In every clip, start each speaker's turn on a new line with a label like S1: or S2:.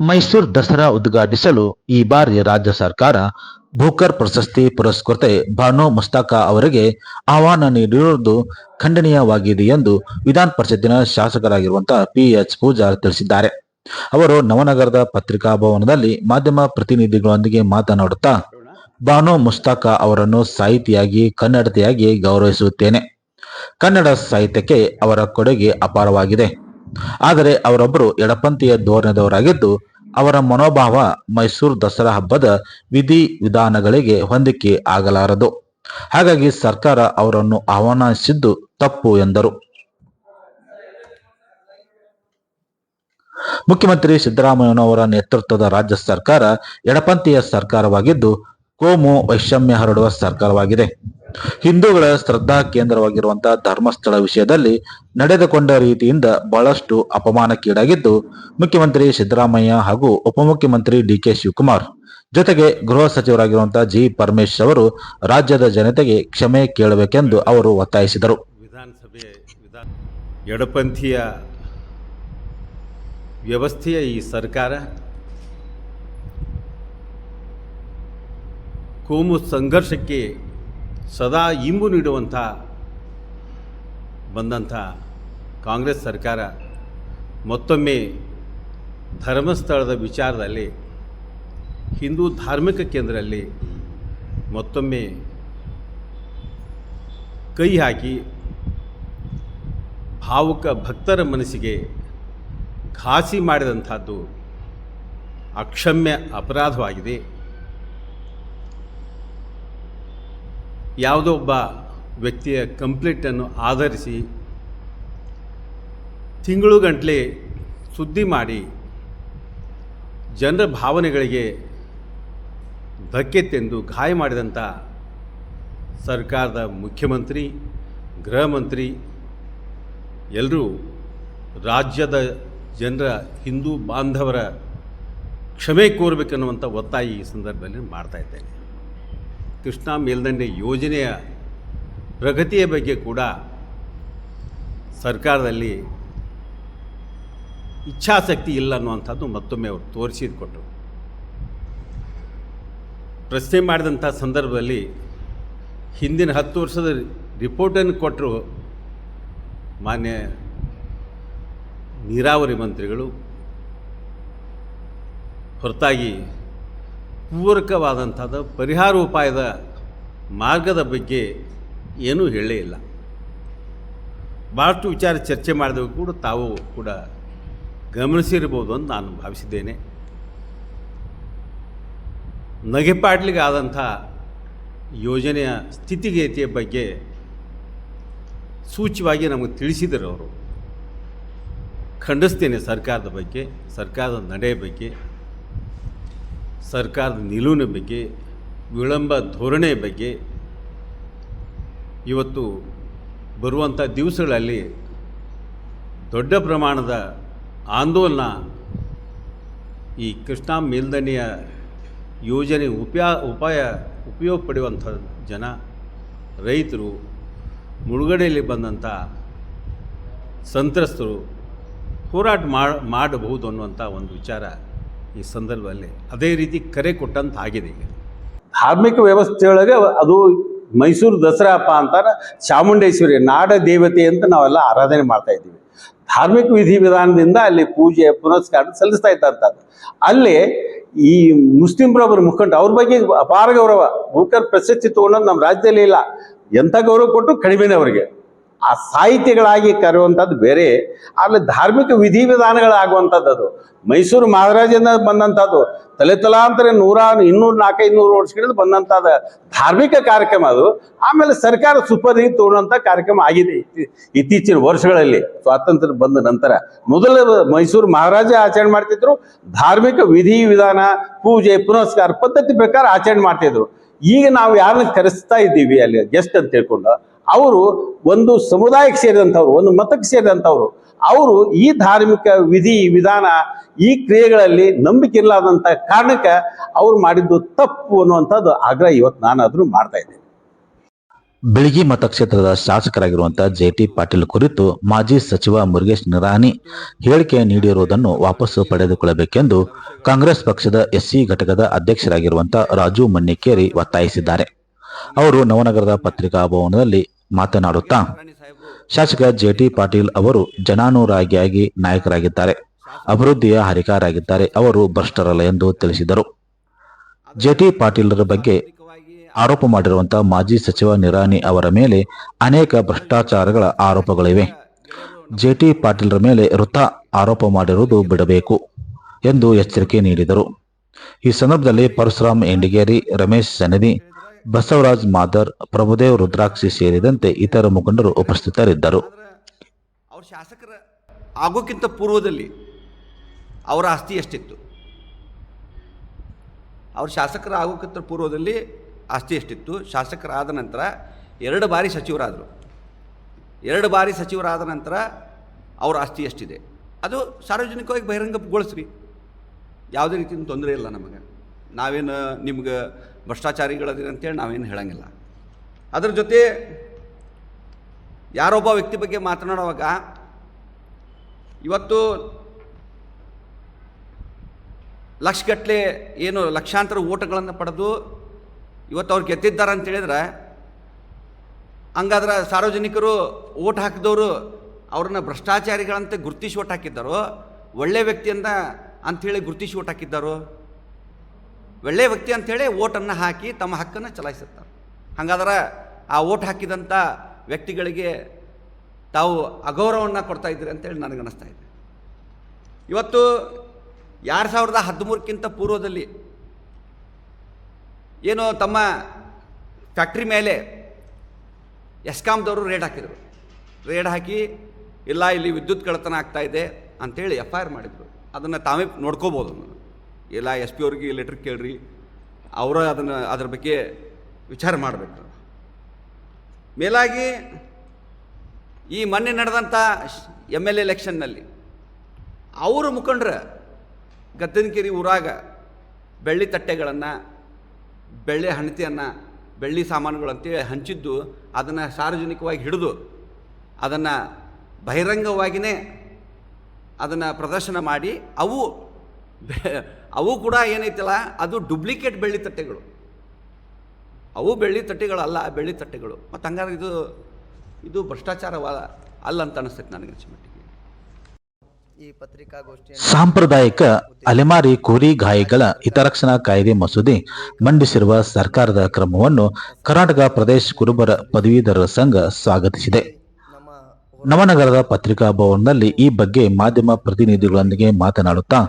S1: ಮೈಸೂರು ದಸರಾ ಉದ್ಘಾಟಿಸಲು ಈ ಬಾರಿ ರಾಜ್ಯ ಸರ್ಕಾರ ಭೂಕರ್ ಪ್ರಶಸ್ತಿ ಪುರಸ್ಕೃತೆ ಭಾನು ಮುಸ್ತಾಕ ಅವರಿಗೆ ಆಹ್ವಾನ ನೀಡಿರುವುದು ಖಂಡನೀಯವಾಗಿದೆ ಎಂದು ವಿಧಾನ ಪರಿಷತ್ತಿನ ಶಾಸಕರಾಗಿರುವಂತಹ ಪಿ ಎಚ್ ಪೂಜಾರ್ ತಿಳಿಸಿದ್ದಾರೆ. ಅವರು ನವನಗರದ ಪತ್ರಿಕಾ ಭವನದಲ್ಲಿ ಮಾಧ್ಯಮ ಪ್ರತಿನಿಧಿಗಳೊಂದಿಗೆ ಮಾತನಾಡುತ್ತಾ ಬಾನು ಮುಸ್ತಾಕ ಅವರನ್ನು ಸಾಹಿತಿಯಾಗಿ, ಕನ್ನಡತೆಯಾಗಿ ಗೌರವಿಸುತ್ತೇನೆ. ಕನ್ನಡ ಸಾಹಿತ್ಯಕ್ಕೆ ಅವರ ಕೊಡುಗೆ ಅಪಾರವಾಗಿದೆ. ಆದರೆ ಅವರೊಬ್ಬರು ಎಡಪಂಥೀಯ ಧೋರಣೆದವರಾಗಿದ್ದು, ಅವರ ಮನೋಭಾವ ಮೈಸೂರು ದಸರಾ ಹಬ್ಬದ ವಿಧಿ ವಿಧಾನಗಳಿಗೆ ಹೊಂದಿಕೆ ಆಗಲಾರದು. ಹಾಗಾಗಿ ಸರ್ಕಾರ ಅವರನ್ನು ಆಹ್ವಾನಿಸಿದ್ದು ತಪ್ಪು ಎಂದರು. ಮುಖ್ಯಮಂತ್ರಿ ಸಿದ್ದರಾಮಯ್ಯನವರ ನೇತೃತ್ವದ ರಾಜ್ಯ ಸರ್ಕಾರ ಎಡಪಂಥೀಯ ಸರ್ಕಾರವಾಗಿದ್ದು ಕೋಮು ವೈಷಮ್ಯ ಹರಡುವ ಸರ್ಕಾರವಾಗಿದೆ ಹಿಂದೂಗಳ ಶ್ರದ್ಧಾ ಕೇಂದ್ರವಾಗಿರುವಂತಹ ಧರ್ಮಸ್ಥಳ ವಿಷಯದಲ್ಲಿ ನಡೆದುಕೊಂಡ ರೀತಿಯಿಂದ ಬಹಳಷ್ಟು ಅಪಮಾನಕ್ಕೀಡಾಗಿದ್ದು, ಮುಖ್ಯಮಂತ್ರಿ ಸಿದ್ದರಾಮಯ್ಯ ಹಾಗೂ ಉಪಮುಖ್ಯಮಂತ್ರಿ ಡಿ ಕೆ ಶಿವಕುಮಾರ್ ಜೊತೆಗೆ ಗೃಹ ಸಚಿವರಾಗಿರುವಂತಹ ಜಿ. ಪರಮೇಶ್ ಅವರು ರಾಜ್ಯದ ಜನತೆಗೆ ಕ್ಷಮೆ ಕೇಳಬೇಕೆಂದು ಅವರು ಒತ್ತಾಯಿಸಿದರು.
S2: ವಿಧಾನಸಭೆ, ವಿಧಾನ, ಎಡಪಂಥೀಯ ವ್ಯವಸ್ಥೆಯ ಈ ಸರ್ಕಾರ ಕೋಮು ಸಂಘರ್ಷಕ್ಕೆ ಸದಾ ಇಂಬು ನೀಡುವಂಥ ಬಂದಂಥ ಕಾಂಗ್ರೆಸ್ ಸರ್ಕಾರ ಮತ್ತೊಮ್ಮೆ ಧರ್ಮಸ್ಥಳದ ವಿಚಾರದಲ್ಲಿ, ಹಿಂದೂ ಧಾರ್ಮಿಕ ಕೇಂದ್ರದಲ್ಲಿ ಮತ್ತೊಮ್ಮೆ ಕೈ ಹಾಕಿ ಭಾವುಕ ಭಕ್ತರ ಮನಸ್ಸಿಗೆ ಘಾಸಿ ಮಾಡಿದಂಥದ್ದು ಅಕ್ಷಮ್ಯ ಅಪರಾಧವಾಗಿದೆ. ಯಾವುದೋ ಒಬ್ಬ ವ್ಯಕ್ತಿಯ ಕಂಪ್ಲೇಂಟನ್ನು ಆಧರಿಸಿ ತಿಂಗಳುಗಟ್ಟಲೆ ಸುದ್ದಿ ಮಾಡಿ ಜನರ ಭಾವನೆಗಳಿಗೆ ಧಕ್ಕೆತ್ತೆಂದು ಗಾಯ ಮಾಡಿದಂಥ ಸರ್ಕಾರದ ಮುಖ್ಯಮಂತ್ರಿ, ಗೃಹ ಮಂತ್ರಿ, ಎಲ್ಲರೂ ರಾಜ್ಯದ ಜನರ ಹಿಂದೂ ಬಾಂಧವರ ಕ್ಷಮೆ ಕೋರಬೇಕನ್ನುವಂಥ ಒತ್ತಾಯ ಈ ಸಂದರ್ಭದಲ್ಲಿ ಮಾಡ್ತಾ ಇದ್ದೇನೆ. ಕೃಷ್ಣಾ ಮೇಲ್ದಂಡೆ ಯೋಜನೆಯ ಪ್ರಗತಿಯ ಬಗ್ಗೆ ಕೂಡ ಸರ್ಕಾರದಲ್ಲಿ ಇಚ್ಛಾಸಕ್ತಿ ಇಲ್ಲ ಅನ್ನುವಂಥದ್ದು ಮತ್ತೊಮ್ಮೆ ಅವರು ತೋರಿಸಿದ ಕೊಟ್ಟರು. ಪ್ರಶ್ನೆ ಮಾಡಿದಂಥ ಸಂದರ್ಭದಲ್ಲಿ ಹಿಂದಿನ ಹತ್ತು ವರ್ಷದ ರಿಪೋರ್ಟನ್ನು ಕೊಟ್ಟರು ಮಾನ್ಯ ನೀರಾವರಿ ಮಂತ್ರಿಗಳು. ಹೊರತಾಗಿ ಪೂರಕವಾದಂಥದ್ದು ಪರಿಹಾರ ಉಪಾಯದ ಮಾರ್ಗದ ಬಗ್ಗೆ ಏನೂ ಹೇಳೇ ಇಲ್ಲ. ಭಾಳಷ್ಟು ವಿಚಾರ ಚರ್ಚೆ ಮಾಡಿದವು ಕೂಡ ತಾವು ಕೂಡ ಗಮನಿಸಿರ್ಬೋದು ಅಂತ ನಾನು ಭಾವಿಸಿದ್ದೇನೆ. ನಗೆಪಾಟ್ಲಿಗೆ ಆದಂಥ ಯೋಜನೆಯ ಸ್ಥಿತಿಗತಿಯ ಬಗ್ಗೆ ಸೂಚ್ಯವಾಗಿ ನಮಗೆ ತಿಳಿಸಿದರು ಅವರು. ಖಂಡಿಸ್ತೇನೆ ಸರ್ಕಾರದ ಬಗ್ಗೆ, ಸರ್ಕಾರದ ನಡೆ ಬಗ್ಗೆ. ಸರ್ಕಾರದ ನಿಲುವಿನ ಬಗ್ಗೆ, ವಿಳಂಬ ಧೋರಣೆ ಬಗ್ಗೆ ಇವತ್ತು ಬರುವಂಥ ದಿವಸಗಳಲ್ಲಿ ದೊಡ್ಡ ಪ್ರಮಾಣದ ಆಂದೋಲನ ಈ ಕೃಷ್ಣಾ ಮೇಲ್ದಣಿಯ ಯೋಜನೆ ಉಪಯಾ, ಉಪಾಯ ಉಪಯೋಗ ಪಡೆಯುವಂಥ ಜನ, ರೈತರು, ಮುಳುಗಡೆಯಲ್ಲಿ ಬಂದಂಥ ಸಂತ್ರಸ್ತರು ಹೋರಾಟ ಮಾಡಬಹುದು ಅನ್ನುವಂಥ ಒಂದು ವಿಚಾರ ಈ ಸಂದರ್ಭದಲ್ಲಿ ಅದೇ ರೀತಿ ಕರೆ ಕೊಟ್ಟಂತ ಆಗಿದೆ ಈಗ. ಧಾರ್ಮಿಕ ವ್ಯವಸ್ಥೆಯೊಳಗೆ ಅದು ಮೈಸೂರು ದಸರಾ ಹಬ್ಬ ಅಂತಾರೆ ಚಾಮುಂಡೇಶ್ವರಿ ನಾಡ ದೇವತೆ ಅಂತ ನಾವೆಲ್ಲ ಆರಾಧನೆ ಮಾಡ್ತಾ ಇದ್ದೀವಿ. ಧಾರ್ಮಿಕ ವಿಧಿವಿಧಾನದಿಂದ ಅಲ್ಲಿ ಪೂಜೆ, ಪುನಸ್ಕಾರ ಸಲ್ಲಿಸ್ತಾ ಇದ್ದಂಥದ್ದು. ಅಲ್ಲಿ ಈ ಮುಸ್ಲಿಮ್ರೊಬ್ಬರು ಮುಖಂಡ, ಅವ್ರ ಬಗ್ಗೆ ಅಪಾರ ಗೌರವ. ಮುಖರ್ ಪ್ರಶಸ್ತಿ ತಗೊಂಡು ನಮ್ಮ ರಾಜ್ಯದಲ್ಲಿ ಇಲ್ಲ. ಎಂಥ ಗೌರವ ಕೊಟ್ಟು ಕಡಿಮೆನೇ ಅವರಿಗೆ. ಆ ಸಾಹಿತ್ಯಗಳಾಗಿ ಕರೆಯುವಂಥದ್ದು ಬೇರೆ, ಆಮೇಲೆ ಧಾರ್ಮಿಕ ವಿಧಿವಿಧಾನಗಳಾಗುವಂಥದ್ದು ಅದು. ಮೈಸೂರು ಮಹಾರಾಜನ ಬಂದಂಥದ್ದು ತಲೆ ತಲಾಂತರ ನೂರ, ಇನ್ನೂರು ನಾಲ್ಕೈದು ನೂರು ವರ್ಷಗಳಿಂದ ಬಂದಂಥದ್ದು ಧಾರ್ಮಿಕ ಕಾರ್ಯಕ್ರಮ ಅದು. ಆಮೇಲೆ ಸರ್ಕಾರ ಸುಪರಿ ತಗೊಳ್ಳೋಂಥ ಕಾರ್ಯಕ್ರಮ ಆಗಿದೆ ಇತ್ತೀ- ಇತ್ತೀಚಿನ ವರ್ಷಗಳಲ್ಲಿ, ಸ್ವಾತಂತ್ರ್ಯ ಬಂದ ನಂತರ. ಮೊದಲ ಮೈಸೂರು ಮಹಾರಾಜ ಆಚರಣೆ ಮಾಡ್ತಿದ್ರು, ಧಾರ್ಮಿಕ ವಿಧಿ ವಿಧಾನ ಪೂಜೆ, ಪುನಸ್ಕಾರ ಪದ್ಧತಿ ಪ್ರಕಾರ ಆಚರಣೆ ಮಾಡ್ತಿದ್ರು. ಈಗ ನಾವು ಯಾರನ್ನ ಕರೆಸ್ತಾ ಇದ್ದೀವಿ ಅಲ್ಲಿ, ಗೆಸ್ಟ್ ಅಂತ ತಿಳ್ಕೊಂಡು ಅವರು ಒಂದು ಸಮುದಾಯಕ್ಕೆ ಸೇರಿದಂಥವ್ರು, ಒಂದು ಮತಕ್ಕೆ ಸೇರಿದಂಥವ್ರು, ಅವರು ಈ ಧಾರ್ಮಿಕ ವಿಧಿ, ವಿಧಾನ, ಈ ಕ್ರಿಯೆಗಳಲ್ಲಿ ನಂಬಿಕೆ ಇಲ್ಲದಂಥ ಕಾರಣಕ್ಕೆ ಅವ್ರು ಮಾಡಿದ್ದು ತಪ್ಪು ಅನ್ನುವಂಥದ್ದು ಆಗ್ರಹ ಇವತ್ತು ನಾನಾದರೂ ಮಾಡ್ತಾ ಇದ್ದೇನೆ.
S1: ಬೆಳಗಿ ಮತಕ್ಷೇತ್ರದ ಶಾಸಕರಾಗಿರುವಂತಹ ಜೆಟಿ ಪಾಟೀಲ್ ಕುರಿತು ಮಾಜಿ ಸಚಿವ ಮುರುಗೇಶ್ ನಿರಾಣಿ ಹೇಳಿಕೆ ನೀಡಿರುವುದನ್ನು ವಾಪಸ್ಸು ಪಡೆದುಕೊಳ್ಳಬೇಕೆಂದು ಕಾಂಗ್ರೆಸ್ ಪಕ್ಷದ ಎಸ್ಸಿ ಘಟಕದ ಅಧ್ಯಕ್ಷರಾಗಿರುವಂತಹ ರಾಜು ಮನ್ನಿಕೇರಿ ಒತ್ತಾಯಿಸಿದ್ದಾರೆ. ಅವರು ನವನಗರದ ಪತ್ರಿಕಾ ಭವನದಲ್ಲಿ ಮಾತನಾಡುತ್ತಾ, ಶಾಸಕ ಜೆಟಿ ಪಾಟೀಲ್ ಅವರು ಜನಾನುರಾಗಿಯಾಗಿ ನಾಯಕರಾಗಿದ್ದಾರೆ, ಅಭಿವೃದ್ಧಿಯ ಹರಿಕಾರಾಗಿದ್ದಾರೆ ಅವರು ಭ್ರಷ್ಟರಲ್ಲ ಎಂದು ತಿಳಿಸಿದರು. ಜೆಟಿ ಪಾಟೀಲರ ಬಗ್ಗೆ ಆರೋಪ ಮಾಡಿರುವಂತಹ ಮಾಜಿ ಸಚಿವ ನಿರಾನಿ ಅವರ ಮೇಲೆ ಅನೇಕ ಭ್ರಷ್ಟಾಚಾರಗಳ ಆರೋಪಗಳಿವೆ. ಜೆಟಿ ಪಾಟೀಲರ ಮೇಲೆ ವೃತ್ತ ಆರೋಪ ಮಾಡಿರುವುದು ಬಿಡಬೇಕು ಎಂದು ಎಚ್ಚರಿಕೆ ನೀಡಿದರು. ಈ ಸಂದರ್ಭದಲ್ಲಿ ಪರಶುರಾಮ್ ಎಂಡಿಗೇರಿ ರಮೇಶ್ ಸನದಿ ಬಸವರಾಜ್ ಮಾದರ್, ಪ್ರಭುದೇವ್ ರುದ್ರಾಕ್ಷಿ ಸೇರಿದಂತೆ ಇತರ ಮುಖಂಡರು ಉಪಸ್ಥಿತರಿದ್ದರು.
S3: ಅವ್ರ ಶಾಸಕರ ಆಗೋಕ್ಕಿಂತ ಪೂರ್ವದಲ್ಲಿ ಅವರ ಆಸ್ತಿ ಎಷ್ಟಿತ್ತು? ಅವ್ರ ಶಾಸಕರ ಆಗೋಕ್ಕಿಂತ ಪೂರ್ವದಲ್ಲಿ ಆಸ್ತಿ ಎಷ್ಟಿತ್ತು? ಶಾಸಕರಾದ ನಂತರ ಎರಡು ಬಾರಿ ಸಚಿವರಾದರು. ಎರಡು ಬಾರಿ ಸಚಿವರಾದ ನಂತರ ಅವ್ರ ಆಸ್ತಿ ಎಷ್ಟಿದೆ? ಅದು ಸಾರ್ವಜನಿಕವಾಗಿ ಬಹಿರಂಗಗೊಳಿಸ್ರಿ. ಯಾವುದೇ ರೀತಿಯಿಂದ ತೊಂದರೆ ಇಲ್ಲ ನಮಗೆ. ನಾವೇನು ನಿಮ್ಗೆ ಭ್ರಷ್ಟಾಚಾರಿಗಳದಿರಿ ಅಂತೇಳಿ ನಾವೇನು ಹೇಳಂಗಿಲ್ಲ. ಅದ್ರ ಜೊತೆ ಯಾರೊಬ್ಬ ವ್ಯಕ್ತಿ ಬಗ್ಗೆ ಮಾತನಾಡುವಾಗ ಇವತ್ತು ಲಕ್ಷಗಟ್ಟಲೆ ಏನು ಲಕ್ಷಾಂತರ ಓಟಗಳನ್ನು ಪಡೆದು ಇವತ್ತು ಅವ್ರು ಗೆದ್ದಿದ್ದಾರೆ ಅಂತ ಹೇಳಿದ್ರೆ ಹಂಗಾದ್ರೆ ಸಾರ್ವಜನಿಕರು ಓಟ್ ಹಾಕಿದವರು ಅವ್ರನ್ನ ಭ್ರಷ್ಟಾಚಾರಿಗಳಂತೆ ಗುರುತಿಸಿ ಓಟ್ ಹಾಕಿದ್ದಾರೋ, ಒಳ್ಳೆ ವ್ಯಕ್ತಿಯಿಂದ ಅಂಥೇಳಿ ಗುರುತಿಸಿ ಓಟ್ ಹಾಕಿದ್ದಾರೋ? ಒಳ್ಳೆ ವ್ಯಕ್ತಿ ಅಂಥೇಳಿ ಓಟನ್ನು ಹಾಕಿ ತಮ್ಮ ಹಕ್ಕನ್ನು ಚಲಾಯಿಸುತ್ತಾರೆ. ಹಾಗಾದ್ರೆ ಆ ಓಟ್ ಹಾಕಿದಂಥ ವ್ಯಕ್ತಿಗಳಿಗೆ ತಾವು ಅಗೌರವವನ್ನು ಕೊಡ್ತಾ ಇದ್ದೀರಿ ಅಂತೇಳಿ ನನಗನ್ನಿಸ್ತಾ ಇದೆ. ಇವತ್ತು ಎರಡು ಸಾವಿರದ ಹದಿಮೂರಕ್ಕಿಂತ ಪೂರ್ವದಲ್ಲಿ ಏನು ತಮ್ಮ ಫ್ಯಾಕ್ಟ್ರಿ ಮೇಲೆ ಎಸ್ಕಾಮ್ದವರು ರೇಡ್ ಹಾಕಿದರು. ರೇಡ್ ಹಾಕಿ, ಇಲ್ಲ ಇಲ್ಲಿ ವಿದ್ಯುತ್ ಕಳತನ ಆಗ್ತಾ ಇದೆ ಅಂತೇಳಿ ಎಫ್ ಐ ಆರ್ ಮಾಡಿದರು. ಅದನ್ನು ತಾವೇ ನೋಡ್ಕೋಬೋದು ಇಲ್ಲ ಎಸ್ ಪಿ ಅವ್ರಿಗೆ ಲೆಟ್ರ್ ಕೇಳ್ರಿ, ಅವರ ಅದನ್ನು, ಅದ್ರ ಬಗ್ಗೆ ವಿಚಾರ ಮಾಡಬೇಕು. ಮೇಲಾಗಿ, ಈ ಮೊನ್ನೆ ನಡೆದಂಥ ಎಂ ಎಲ್ ಎಲೆಕ್ಷನ್ನಲ್ಲಿ ಅವರು ಮುಖಂಡ್ರ ಗದ್ದನಕೆರೆ ಊರಾಗ ಬೆಳ್ಳಿ ತಟ್ಟೆಗಳನ್ನು, ಬೆಳ್ಳಿ ಹಣತೆಯನ್ನು, ಬೆಳ್ಳಿ ಸಾಮಾನುಗಳಂತೇಳಿ ಹಂಚಿದ್ದು, ಅದನ್ನು ಸಾರ್ವಜನಿಕವಾಗಿ ಹಿಡಿದು, ಅದನ್ನು ಬಹಿರಂಗವಾಗಿಯೇ ಅದನ್ನು ಪ್ರದರ್ಶನ ಮಾಡಿ, ಅವು ಅವು ಕೂಡ ಏನೈತಲ್ಲ ಅದು ಡುಪ್ಲಿಕೇಟ್ ಬೆಳ್ಳಿ ತಟ್ಟೆಗಳು. ಅವು ಬೆಳ್ಳಿ ತಟ್ಟೆಗಳಲ್ಲ ಬೆಳ್ಳಿ ತಟ್ಟೆಗಳು. ಮತ್ತು ಹಂಗಾರೆ ಇದು ಇದು ಭ್ರಷ್ಟಾಚಾರವಾದ ಅಲ್ಲ ಅಂತ ಅನಿಸ್ತೈತೆ ನನಗೆ ಮಟ್ಟಿಗೆ.
S4: ಈ ಪತ್ರಿಕಾಗೋಷ್ಠಿ
S1: ಸಾಂಪ್ರದಾಯಿಕ ಅಲೆಮಾರಿ ಕೋರಿ ಗಾಯಿಗಳ ಹಿತರಕ್ಷಣಾ ಕಾಯ್ದೆ ಮಸೂದೆ ಮಂಡಿಸಿರುವ ಸರ್ಕಾರದ ಕ್ರಮವನ್ನು ಕರ್ನಾಟಕ ಪ್ರದೇಶ ಕುರುಬರ ಪದವೀಧರರ ಸಂಘ ಸ್ವಾಗತಿಸಿದೆ. ನವನಗರದ ಪತ್ರಿಕಾ ಭವನದಲ್ಲಿ ಈ ಬಗ್ಗೆ ಮಾಧ್ಯಮ ಪ್ರತಿನಿಧಿಗಳೊಂದಿಗೆ ಮಾತನಾಡುತ್ತಾ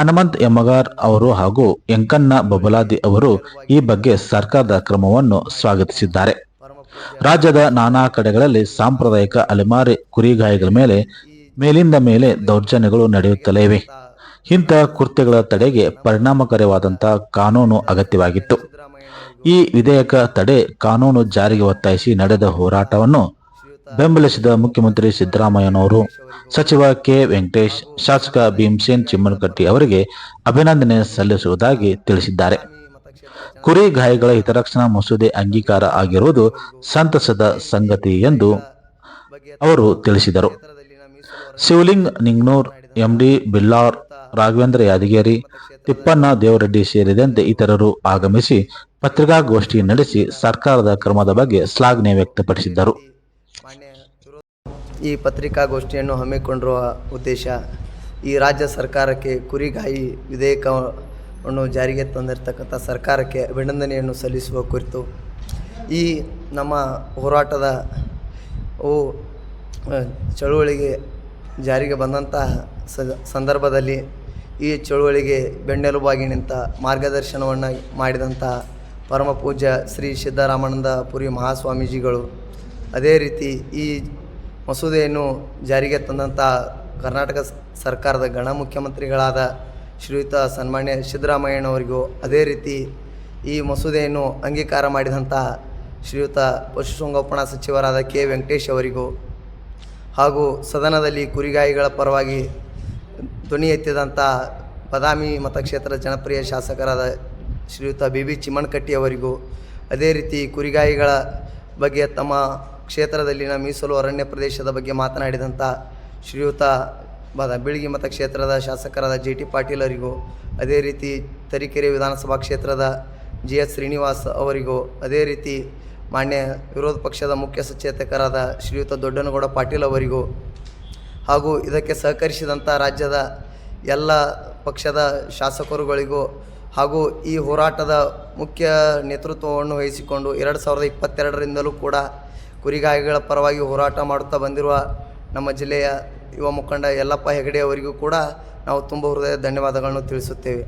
S1: ಹನುಮಂತ್ ಯಮಗಾರ್ ಅವರು ಹಾಗೂ ಎಂಕನ್ನ ಬಬಲಾದಿ ಅವರು ಈ ಬಗ್ಗೆ ಸರ್ಕಾರದ ಕ್ರಮವನ್ನು ಸ್ವಾಗತಿಸಿದ್ದಾರೆ. ರಾಜ್ಯದ ನಾನಾ ಕಡೆಗಳಲ್ಲಿ ಸಾಂಪ್ರದಾಯಿಕ ಅಲೆಮಾರಿ ಕುರಿಗಾಯಿಗಳ ಮೇಲೆ ಮೇಲಿಂದ ಮೇಲೆ ದೌರ್ಜನ್ಯಗಳು ನಡೆಯುತ್ತಲೇ ಇವೆ. ಇಂಥ ಕೃತ್ಯಗಳ ತಡೆಗೆ ಪರಿಣಾಮಕಾರಿಯಾದಂತಹ ಕಾನೂನು ಅಗತ್ಯವಾಗಿತ್ತು. ಈ ವಿಧೇಯಕ ತಡೆ ಕಾನೂನು ಜಾರಿಗೆ ಒತ್ತಾಯಿಸಿ ನಡೆದ ಹೋರಾಟವನ್ನು ಬೆಂಬಲಿಸಿದ ಮುಖ್ಯಮಂತ್ರಿ ಸಿದ್ದರಾಮಯ್ಯನವರು ಸಚಿವ ಕೆ. ವೆಂಕಟೇಶ್, ಶಾಸಕ ಭೀಮಸೇನ್ ಚಿಮ್ಮನಕಟ್ಟಿ ಅವರಿಗೆ ಅಭಿನಂದನೆ ಸಲ್ಲಿಸುವುದಾಗಿ ತಿಳಿಸಿದ್ದಾರೆ. ಕುರಿ ಗಾಯಗಳ ಹಿತರಕ್ಷಣಾ ಮಸೂದೆ ಅಂಗೀಕಾರ ಆಗಿರುವುದು ಸಂತಸದ ಸಂಗತಿ ಎಂದು ಅವರು ತಿಳಿಸಿದರು. ಶಿವಲಿಂಗ್, ನಿಂಗ್ನೂರ್, ಎಂಡಿ, ಬಿಲ್ಲಾರ್, ರಾಘವೇಂದ್ರ ಯಾದಗಿರಿ, ತಿಪ್ಪಣ್ಣ ದೇವರೆಡ್ಡಿ ಸೇರಿದಂತೆ ಇತರರು ಆಗಮಿಸಿ ಪತ್ರಿಕಾಗೋಷ್ಠಿ ನಡೆಸಿ ಸರ್ಕಾರದ ಕ್ರಮದ ಬಗ್ಗೆ ಶ್ಲಾಘನೆ ವ್ಯಕ್ತಪಡಿಸಿದ್ದರು.
S4: ಮಾನ್ಯ ಈ ಪತ್ರಿಕಾಗೋಷ್ಠಿಯನ್ನು ಹಮ್ಮಿಕೊಂಡಿರುವ ಉದ್ದೇಶ ಈ ರಾಜ್ಯ ಸರ್ಕಾರಕ್ಕೆ ಕುರಿಗಾಯಿ ವಿಧೇಯಕವನ್ನು ಜಾರಿಗೆ ತಂದಿರತಕ್ಕಂಥ ಸರ್ಕಾರಕ್ಕೆ ಅಭಿನಂದನೆಯನ್ನು ಸಲ್ಲಿಸುವ ಕುರಿತು ಈ ನಮ್ಮ ಹೋರಾಟದ ಚಳುವಳಿಗೆ ಜಾರಿಗೆ ಬಂದಂತಹ ಸಂದರ್ಭದಲ್ಲಿ ಈ ಚಳುವಳಿಗೆ ಬೆನ್ನೆಲುಬಾಗಿ ನಿಂತ ಮಾರ್ಗದರ್ಶನವನ್ನು ಮಾಡಿದಂಥ ಪರಮ ಪೂಜ್ಯ ಶ್ರೀ ಸಿದ್ದರಾಮಾನಂದ ಪುರಿ ಮಹಾಸ್ವಾಮೀಜಿಗಳು ಅದೇ ರೀತಿ ಈ ಮಸೂದೆಯನ್ನು ಜಾರಿಗೆ ತಂದಂಥ ಕರ್ನಾಟಕ ಸರ್ಕಾರದ ಗಣ ಮುಖ್ಯಮಂತ್ರಿಗಳಾದ ಶ್ರೀಯುತ ಸನ್ಮಾನ್ಯ ಸಿದ್ದರಾಮಯ್ಯನವರಿಗೂ ಅದೇ ರೀತಿ ಈ ಮಸೂದೆಯನ್ನು ಅಂಗೀಕಾರ ಮಾಡಿದಂಥ ಶ್ರೀಯುತ ಪಶುಸಂಗೋಪನಾ ಸಚಿವರಾದ ಕೆ ವೆಂಕಟೇಶ್ ಅವರಿಗೂ ಹಾಗೂ ಸದನದಲ್ಲಿ ಕುರಿಗಾಯಿಗಳ ಪರವಾಗಿ ಧ್ವನಿ ಎತ್ತಿದಂಥ ಬದಾಮಿ ಮತಕ್ಷೇತ್ರದ ಜನಪ್ರಿಯ ಶಾಸಕರಾದ ಶ್ರೀಯುತ ಬಿ ಬಿ ಚಿಮ್ಮನಕಟ್ಟಿ ಅವರಿಗೂ ಅದೇ ರೀತಿ ಕುರಿಗಾಯಿಗಳ ಬಗ್ಗೆ ತಮ್ಮ ಕ್ಷೇತ್ರದಲ್ಲಿನ ಮೀಸಲು ಅರಣ್ಯ ಪ್ರದೇಶದ ಬಗ್ಗೆ ಮಾತನಾಡಿದಂಥ ಶ್ರೀಯುತ ಬದ ಮತ ಕ್ಷೇತ್ರದ ಶಾಸಕರಾದ ಜಿ ಟಿ ಪಾಟೀಲ್ ಅವರಿಗೂ, ಅದೇ ರೀತಿ ತರೀಕೆರೆ ವಿಧಾನಸಭಾ ಕ್ಷೇತ್ರದ ಜಿ ಎಸ್ ಶ್ರೀನಿವಾಸ್ ಅವರಿಗೂ, ಅದೇ ರೀತಿ ಮಾನ್ಯ ವಿರೋಧ ಪಕ್ಷದ ಮುಖ್ಯ ಸಚೇತಕರಾದ ಶ್ರೀಯುತ ದೊಡ್ಡನಗೌಡ ಪಾಟೀಲ್ ಅವರಿಗೂ ಹಾಗೂ ಇದಕ್ಕೆ ಸಹಕರಿಸಿದಂಥ ರಾಜ್ಯದ ಎಲ್ಲ ಪಕ್ಷದ ಶಾಸಕರುಗಳಿಗೂ ಹಾಗೂ ಈ ಹೋರಾಟದ ಮುಖ್ಯ ನೇತೃತ್ವವನ್ನು ವಹಿಸಿಕೊಂಡು ಎರಡು ಸಾವಿರದ ಇಪ್ಪತ್ತೆರಡರಿಂದಲೂ ಕೂಡ ಕುರಿಗಾಯಿಗಳ ಪರವಾಗಿ ಹೋರಾಟ ಮಾಡುತ್ತಾ ಬಂದಿರುವ ನಮ್ಮ ಜಿಲ್ಲೆಯ ಯುವ ಮುಖಂಡ ಯಲ್ಲಪ್ಪ ಹೆಗಡೆ ಅವರಿಗೂ ಕೂಡ ನಾವು ತುಂಬ ಹೃದಯ ಧನ್ಯವಾದಗಳನ್ನು ತಿಳಿಸುತ್ತೇವೆ.